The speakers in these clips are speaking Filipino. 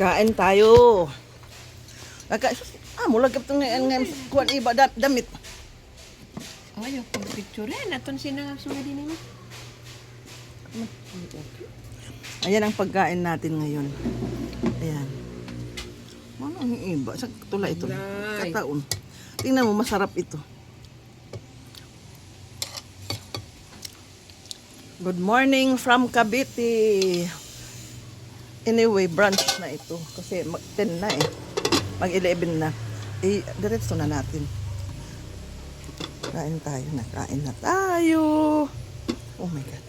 Kain tayo. Naka, ah, mula kapitong nga nga kuan iba da- damit. Ayaw pag picture rin. Aton sinangap sunod din mo. Ayan ang pagkain natin ngayon. Ayan. Ano ang iba? Sa tula ito. Kataon. Tingnan mo, masarap ito. Good morning from Cavite. Anyway, brunch na ito. Kasi mag 10 na eh. Mag 11 na. Eh, diretso na natin. Kain tayo na. Kain na tayo. Oh my God.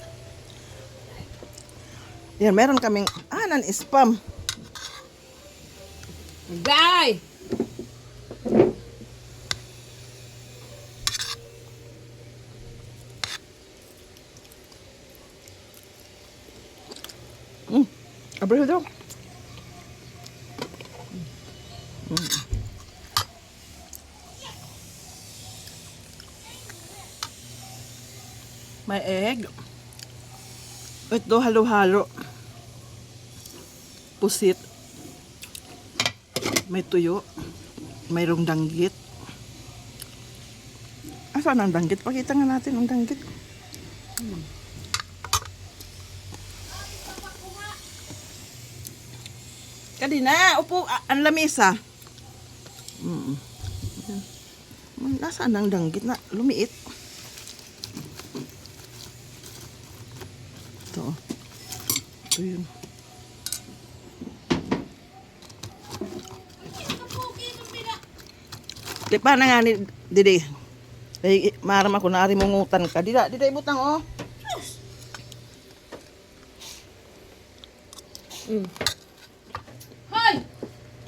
Yan, meron kaming, ah, nan-spam. Guy! Abre daw. Mm. May egg. Ito halo-halo. Pusit. May tuyo. Mayroong danggit. Asan ang danggit? Pakita nga natin ang danggit. Kadina, upo, ah, ang lamesa. Mm. Nasaan ang danggit na lumiit? Ito. oh. Ito yun. Di pa na nga ni Didi. Ay, maram ako na mungutan ka. Dida, dida ibutang oh. Mm.